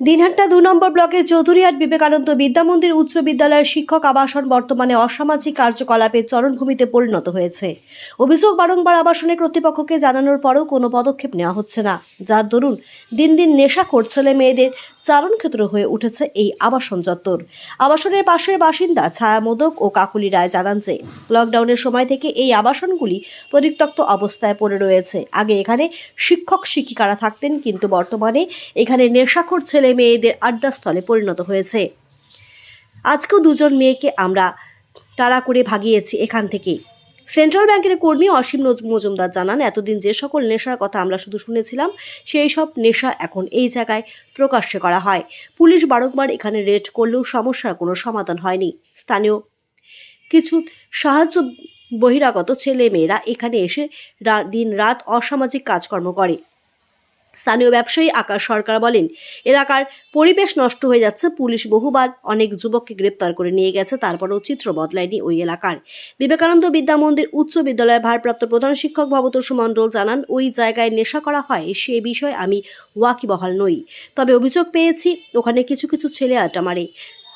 দিনহাটা দু নম্বর ব্লকের চৌধুরীহাট বিবেকানন্দ বিদ্যামন্দির উচ্চ বিদ্যালয়ের শিক্ষক আবাসন বর্তমানে অসামাজিক কার্যকলাপের চরণভূমিতে পরিণত হয়েছে। অভিযোগ বারংবার আবাসনে কর্তৃপক্ষকে জানানোর পরও কোনো পদক্ষেপ নেওয়া হচ্ছে না। যার দরুন দিন দিন নেশা করছেলে মেয়েদের চারণক্ষেত্র হয়ে উঠেছে এই আবাসন চত্বর। আবাসনের পাশের বাসিন্দা ছায়া মোদক ও কাকুলি রায় জানান যে, লকডাউনের সময় থেকে এই আবাসনগুলি পরিত্যক্ত অবস্থায় পড়ে রয়েছে। আগে এখানে শিক্ষক, শিক্ষিকারা থাকতেন, কিন্তু বর্তমানে এখানে নেশাখোর ছেলে মেয়েদের আড্ডাস্থলে পরিণত হয়েছে। আজকেও দুজন মেয়েকে আমরা তাড়া করে ভাগিয়েছি এখান থেকে। সেন্ট্রাল ব্যাংকের কর্মী অসীম মজুমদার জানান, এতদিন যে সকল নেশার কথা আমরা শুধু শুনেছিলাম, সেই সব নেশা এখন এই জায়গায় প্রকাশ্যে করা হয়। পুলিশ বারংবার এখানে রেড করলেও সমস্যার কোনো সমাধান হয়নি। স্থানীয় কিছু সাহায্য বহিরাগত ছেলে মেয়েরা এখানে এসে দিন রাত অসামাজিক কাজকর্ম করে। স্থানীয় ব্যবসায়ী আকাশ সরকার বলেন, এলাকার পরিবেশ নষ্ট হয়ে যাচ্ছে, পুলিশ বহুবার অনেক যুবককে গ্রেপ্তার করে নিয়ে গেছে, তারপরেও চিত্র বদলায়নি ওই এলাকার। বিবেকানন্দ বিদ্যা মন্দির উচ্চ বিদ্যালয়ের ভারপ্রাপ্ত প্রধান শিক্ষক ভবতোষ মণ্ডল জানান, ওই জায়গায় নেশা করা হয় সে বিষয়ে আমি ওয়াকিবহাল নই। তবে অভিযোগ পেয়েছি, ওখানে কিছু কিছু ছেলে আড্ডা মারে।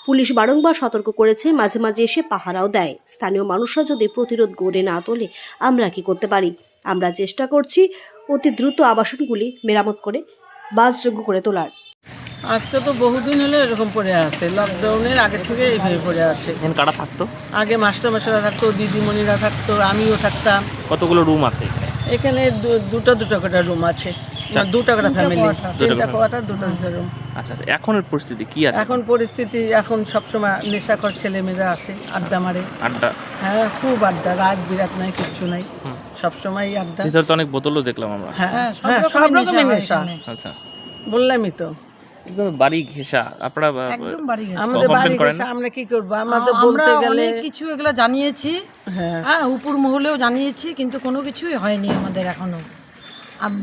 পুলিশ বারংবার সতর্ক করেছে, মাঝে মাঝে এসে পাহারাও দেয়। স্থানীয় মানুষরা যদি প্রতিরোধ গড়ে না তোলে, আমরা কি করতে পারি? আমরা চেষ্টা করছি অতি দ্রুত আবাসনগুলি মেরামত করে বাসযোগ্য করে তোলার। আজকে তো বহুদিন হলে এরকম পড়ে আছে। লকডাউনের আগে থেকে এইভাবে পড়ে আছে। এখানে কারা থাকতো? আগে মাস্টার মাস্টাররা থাকতো দিদিমণিরা থাকতো আমিও থাকতাম। কতগুলো রুম আছে এখানে? এখানে দু- দুটো দুটো করে রুম আছে। চার- দুটো করে ফ্যামিলি তিনটা কোয়ার্টার দুটো দুটো রুম আচ্ছা আচ্ছা এখনের পরিস্থিতি কি আছে? এখন পরিস্থিতি এখন সবসময় নেশাখর ছেলে মেয়েরা আসে আড্ডা মারে। আড্ডা? হ্যাঁ খুব আড্ডা রাত বিরাট নাই কিচ্ছু নাই। সবসময় আড্ডা। ভিতরে তো অনেক বোতলও দেখলাম আমরা। হ্যাঁ হ্যাঁ সব রকমের নেশা আচ্ছা। বললামই তো। বাড়ি ঘেঁষা আপনারা একদম বাড়ি আমাদের আমরা কি করব? আমাদের আমরা বলতে গেলে কিছু এগুলো জানিয়েছি। হ্যাঁ। হ্যাঁ উপর মহলেও জানিয়েছি কিন্তু কোনো কিছুই হয়নি আমাদের এখনও।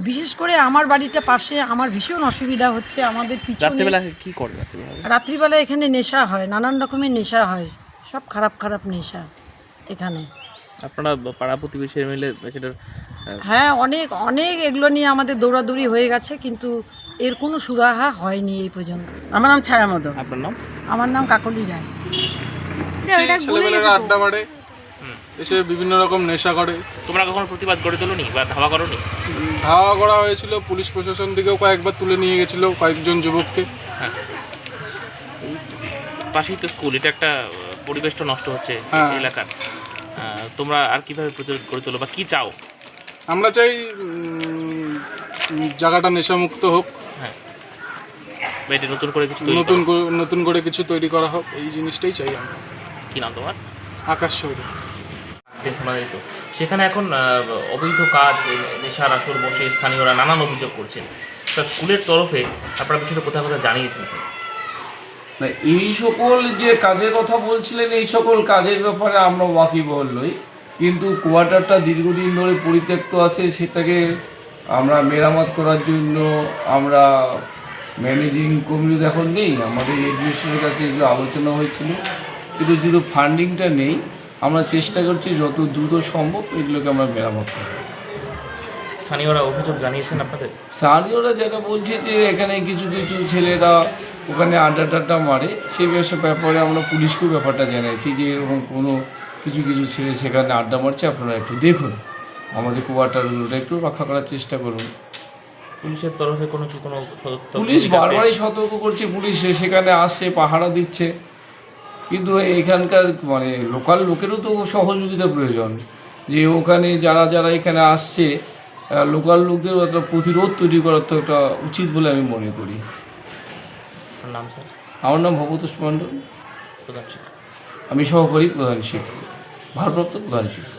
বিশেষ করে আমার বাড়িটা পাশে আমার ভীষণ অসুবিধা হচ্ছে আমাদের পিছনে রাত্রিবেলা কি করে রাত্রিবেলা? রাত্রিবেলা এখানে নেশা হয় নানান রকমের নেশা হয় সব খারাপ খারাপ নেশা এখানে। আপনারা পাড়া প্রতিবেশী মিলে সেটার হ্যাঁ অনেক অনেক এগুলো নিয়ে আমাদের দৌড়াদৌড়ি হয়ে গেছে কিন্তু এর কোনো সুরাহা হয়নি এই পর্যন্ত। আমার নাম ছায়া মতো আপনার নাম? আমার নাম কাকলি রায়। ছেলেমেয়েরা আড্ডা মারে। এসে বিভিন্ন রকম নেশা করে। তোমরা কখনো প্রতিবাদ করে তোলোনি বা ধাওয়া করোনি? ধাওয়া করা হয়েছিল পুলিশ প্রশাসন থেকেও কয়েকবার তুলে নিয়ে গেছিল কয়েকজন যুবককে। পাশেই তো স্কুল এটা একটা পরিবেশটা নষ্ট হচ্ছে এই হ্যাঁ। এলাকার। তোমরা আর কীভাবে প্রতিরোধ করে তোলো বা কি চাও? আমরা চাই জায়গাটা নেশামুক্ত হোক। হ্যাঁ। এটা নতুন করে কিছু নতুন করে- নতুন করে কিছু তৈরি করা হোক এই জিনিসটাই চাই আমরা। কি নাম তোমার? আকাশ চৌধুরী দিন শোনা যেত। সেখানে এখন অবৈধ কাজ, নেশার আসর বসে স্থানীয়রা নানান অভিযোগ করছেন। তা স্কুলের তরফে আপনারা কিছুটা কোথাও কোথাও জানিয়েছেন না, এই সকল যে কাজের কথা বলছিলেন, এই সকল কাজের ব্যাপারে আমরা ওয়াকিবহল নই। কিন্তু কোয়ার্টারটা দীর্ঘদিন ধরে পরিত্যক্ত আছে, সেটাকে আমরা মেরামত করার জন্য আমরা ম্যানেজিং কমিটি এখন নেই। আমাদের এডমিশনের কাছে এগুলো আলোচনা হয়েছিল। কিন্তু যেহেতু ফান্ডিংটা নেই আমরা চেষ্টা করছি যত দ্রুত সম্ভব এগুলোকে আমরা মেরামত করি স্থানীয়রা অভিযোগ জানিয়েছেন আপনাদের? স্থানীয়রা যেটা বলছে যে এখানে কিছু কিছু ছেলেরা ওখানে আড্ডা টাড্ডা মারে সেই ব্যবসা ব্যাপারে আমরা পুলিশকেও ব্যাপারটা জানিয়েছি যে এরকম কোনো কিছু কিছু ছেলে সেখানে আড্ডা মারছে আপনারা একটু দেখুন। আমাদের কোয়ার্টারগুলোটা একটু রক্ষা করার চেষ্টা করুন। পুলিশের তরফে কোনো কি কোনো পুলিশ বারবারই সতর্ক করছে পুলিশ সেখানে আসছে পাহারা দিচ্ছে। কিন্তু এখানকার মানে লোকাল লোকেরও তো সহযোগিতা প্রয়োজন। যে ওখানে যারা যারা এখানে আসছে লোকাল লোকদেরও একটা প্রতিরোধ তৈরি করার তো একটা উচিত বলে আমি মনে করি। নাম স্যার? আমার নাম ভবতোষ মণ্ডল। প্রধান শিক্ষক। আমি সহকারী প্রধান শিক্ষক। ভারপ্রাপ্ত প্রধান শিক্ষক।